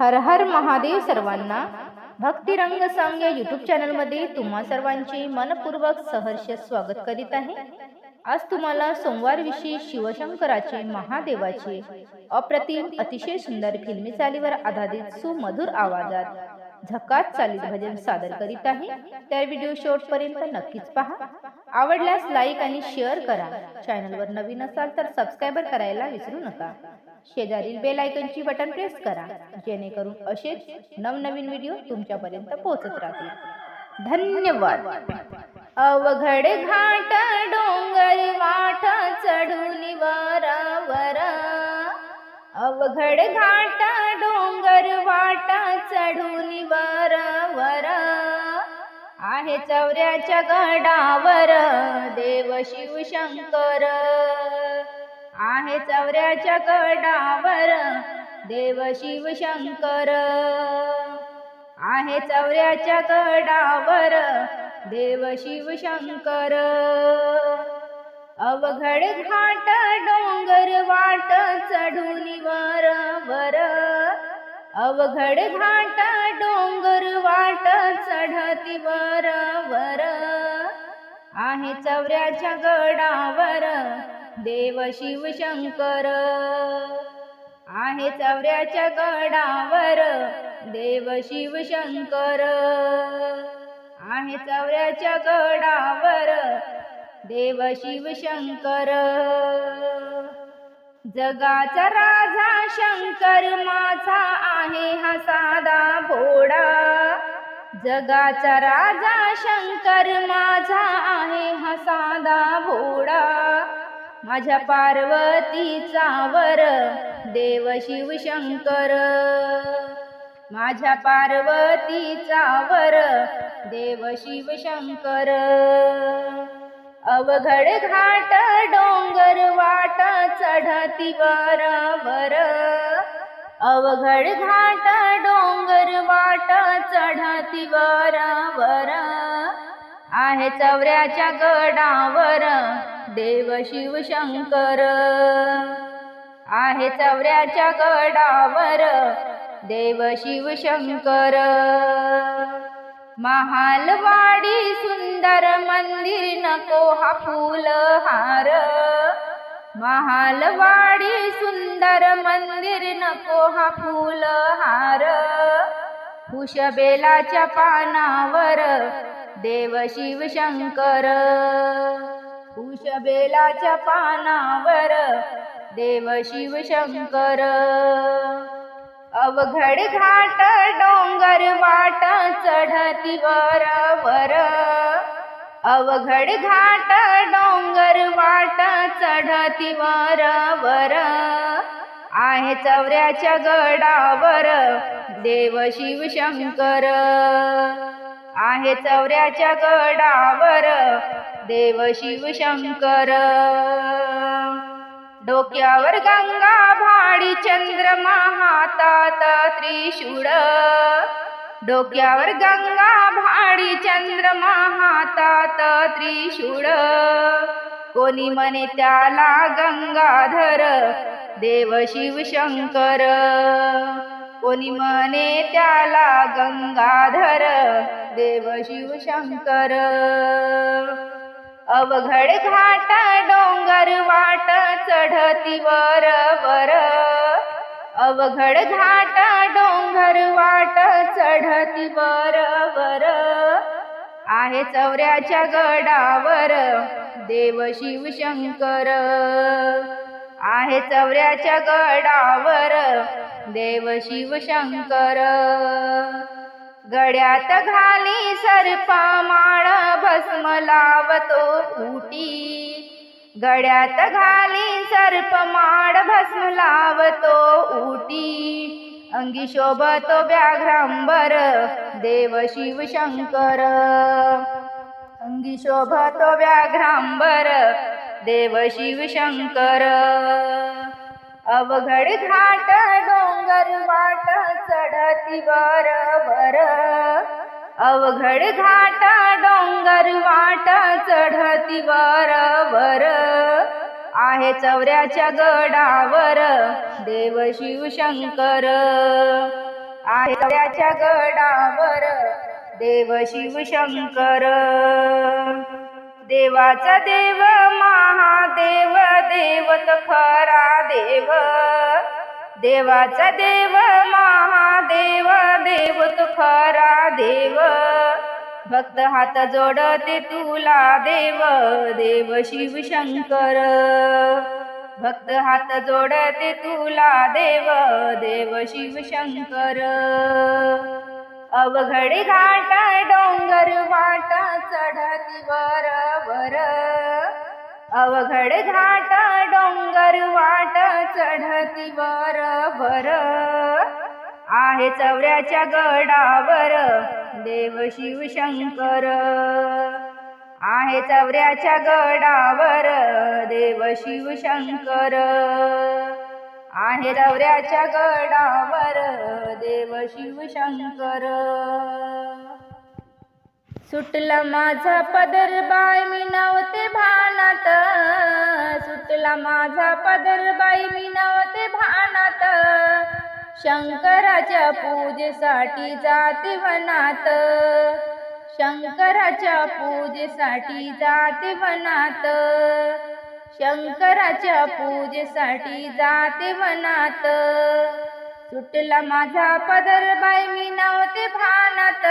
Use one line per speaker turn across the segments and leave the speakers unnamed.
हर हर महादेव सर्वांना भक्तिरंग सांग या युट्यूब चॅनलमध्ये तुम्हा सर्वांचे मनपूर्वक सहर्ष स्वागत करीत आहे. आज तुम्हाला सोमवार विषयी शिवशंकराचे महादेवाचे अप्रतिम अतिशय सुंदर फिल्मी चालीवर आधारित सुमधुर आवाजात झकात चालीत भजन सादर करीत आहे. त्या व्हिडिओ शेवट पर्यंत नक्कीच पहा. आवडल्यास लाईक आणि शेअर करा. चॅनलवर नवीन असाल तर सबस्क्राईबर करायला विसरू नका. शेजारील बेल आयकनची बटन प्रेस करा जेणेकरून असेच नवनवीन व्हिडिओ तुमच्यापर्यंत पोहोचत राहतील. धन्यवाद. अवघड घाट डोंगर वाट चढून वरावर अवघड घाट डोंगर वाट चढून वरावर आहे चौऱ्याच्या गडावर देव शिव शंकर आहे चौऱ्याच्या कडावर. देव शिव शंकर. आहे चौऱ्याच्या कडावर. देव शिव शंकर. अवघड घाट डोंगर वाट चढून वर वर अवघड घाट डोंगर वाट चढती वर वर आहे चौऱ्याच्या गडावर. देव शिव शंकर. आहे चौऱ्याच्या गडावर देव शिव शंकर. आहे चौऱ्याच्या गडावर देव शिव शंकर. जगाचा राजा शंकर माझा आहे हा साधा भोडा जगाचा राजा शंकर माझा आहे हा साधा भोडा माझ्या पार्वतीचा वर देव शिव शंकर. माझ्या पार्वतीचा वर देव शिव शंकर. अवघड घाट डोंगर वाट चढती वर अवघड घाट डोंगर वाट चढती वरावर. आहे चवऱ्याच्या गडावर देव शिव शंकर. आहे चवऱ्याच्या कडावर देव शिव शंकर. महालवाडी सुंदर मंदिर नको हा फुल हार. महालवाडी सुंदर मंदिर नको हा फुल हार. कुशबेलाच्या पानावर देव शिव शंकर कुशबेलाच्या पानावर देव शिव शंकर. अवघड घाट डोंगर वाट चढती वर. वर अवघड घाट डोंगर वाट चढती वर वर. आहे चौऱ्याच्या गडावर देव शिव शंकर. आहे चौऱ्याच्या गडावर देव शिव शंकर. डोक्यावर गंगा भाडी चंद्रमा हातात त्रिशूळ. डोक्यावर गंगा भाडी चंद्रमा हातात त्रिशूळ. कोणी म्हणे त्याला गंगाधर देव शिव शंकर. कोणी म्हणे त्याला गंगाधर देव शिव शंकर. अवघड घाट डोंगर वाट चढती वर वर. अवघड घाट डोंगर वाट चढती वर वर. आहे चौऱ्याच्या गडावर देव शिव शंकर. आहे चौऱ्याच्या गडावर देव शिव शंकर. गड्यात घाली सर्पा माळ भस्म लावतो उटी. गड्यात घाली सर्प माळ भस्म लावतो उटी. अंगी शोभतो व्याघ्रांबर देव शिव शंकर. अंगी शोभतो व्याघ्रांबर देव शिव शंकर. अवघड घाट डोंगर वाट चढती वर वर. अवघड घाट डोंगर वाट चढती वर वर. आहे चौऱ्याच्या गडावर देव शिव शंकर. आहे चौऱ्याच्या गडावर देव शिव शंकर. देवाचा देव महादेव देवत खरा देव. देवाचा देव महादेव देवत खरा देव. भक्त हात जोडते तुला देव देव शिव शंकर. भक्त हात जोडते तुला देव देव शिव शंकर. अवघड घाट डोंगर वाट चढती वर वर. अवघड घाट डोंगर वाट चढती वर वर. आहे चौऱ्याच्या गडावर देव शिव शंकर. आहे चौऱ्याच्या गडावर देव शिव शंकर. आहे चवऱ्याच्या गडावर देव शिव शंकर. सुटला माझा पदर बाय मी नव्हते भान. सुटला माझा पदर बाई मी नव्हते भानात. शंकराच्या पूजेसाठी जाते वनात. शंकराच्या पूजेसाठी जाते वनात. शंकराच्या पूजेसाठी जाते वनात. सुटला माझा पदर बाई मी नव्हते भानात.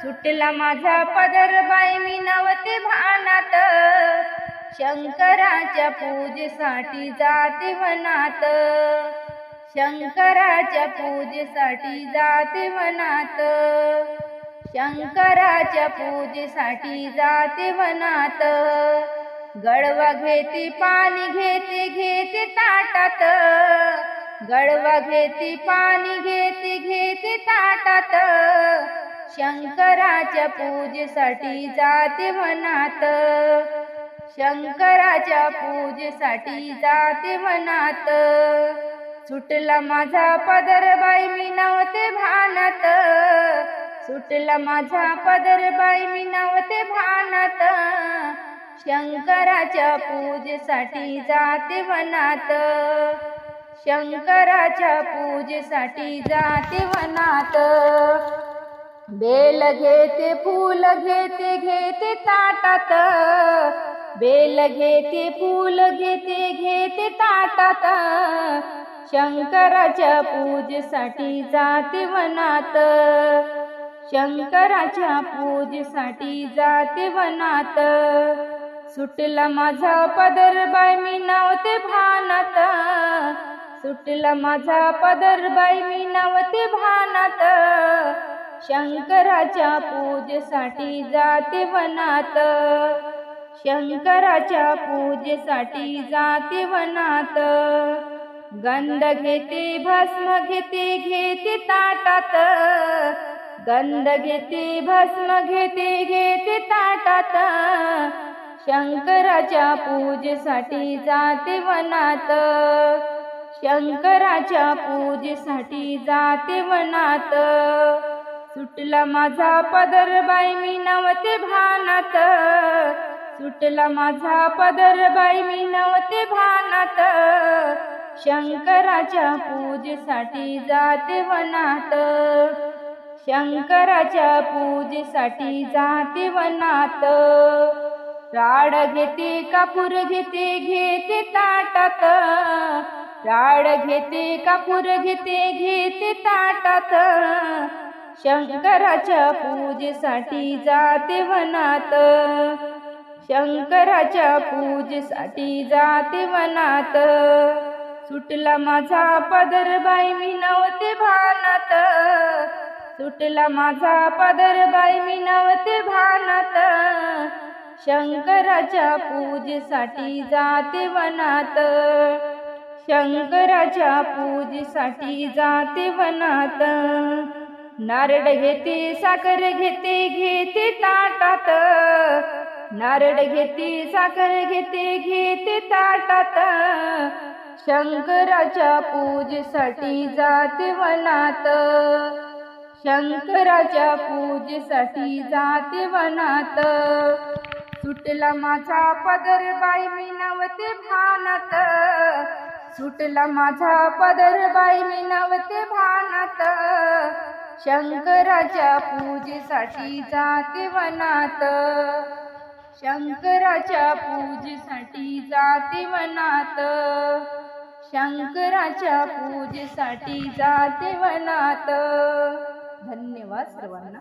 सुटला माझा पदर बाई मी नव्हते भानात. शंकराच्या पूजेसाठी जाते वनात. शंकराच्या पूजेसाठी जाते वनात. शंकराच्या पूजेसाठी जाते वनात. गडवा घेते पाणी घेते घेते ताटात. गडवा घेते पाणी घेते घेते ताटात. शंकराच्या पूजेसाठी जाते वनात. शंकराच्या पूजेसाठी जाते मनात. सुटला माझा पदर बाई मी नवते भानात. सुटला माझा पदर बाई मी नवते भानात. शंकराच्या पूजेसाठी जाते वनात शंकराच्या पूजेसाठी जाते वनात बेल घेते फूल घेते घेते ताटात. बेल घेते फूल घेते घेते ताटात. शंकराच्या पूजेसाठी जाते वनात. शंकराच्या पूजेसाठी जाते वनात. सुटला माझा पदर बाय मी नवते भानात. सुटला माझा पदर बाय मी नवते भानात. शंकराच्या पूजेसाठी जाते वनात. शंकराच्या पूजेसाठी जाते वनात. गंध घेते भस्म घेते घेते ताटात. गंध घेते भस्म घेते घेते ताटात. शंकराच्या पूजेसाठी जाते वनात. शंकराच्या पूजेसाठी जाते वनात. सुटला माझा पदर बाई मी नवते भानात. सुटला माझा पदर बाई मी नव्हते भानात. शंकराच्या पूजेसाठी जाते वनात. शंकराच्या पूजेसाठी जाते वनात. राड घेते कापूर घेते घेते ताटात. राड घेते कापूर घेते घेते ताटात. शंकराच्या पूजेसाठी जाते वनात. शंकराच्या पूजेसाठी जाते वनात. सुटला माझा पदर बाई मी नवते भानात. सुटला माझा पदर बाई मी नवते भानात. शंकराच्या पूजेसाठी जाते वनात. शंकराच्या पूजेसाठी जाते वनात. नारळ घेते साखर घेते घेते ताटात. नारळ घेते साखर घेते घेते ताटात. शंकराच्या पूजेसाठी जाते वनात. शंकराच्या पूजेसाठी जाते वनात. सुटला माझा पदर बाई मी नवते भानात. सुटला माझा पदर बाई मी नवते भानात. शंकराच्या पूजेसाठी जाते वनात. शंकराच्या पूजेसाठी जाते मनात. शंकराच्या पूजेसाठी जाते मनात. धन्यवाद सर्वांना.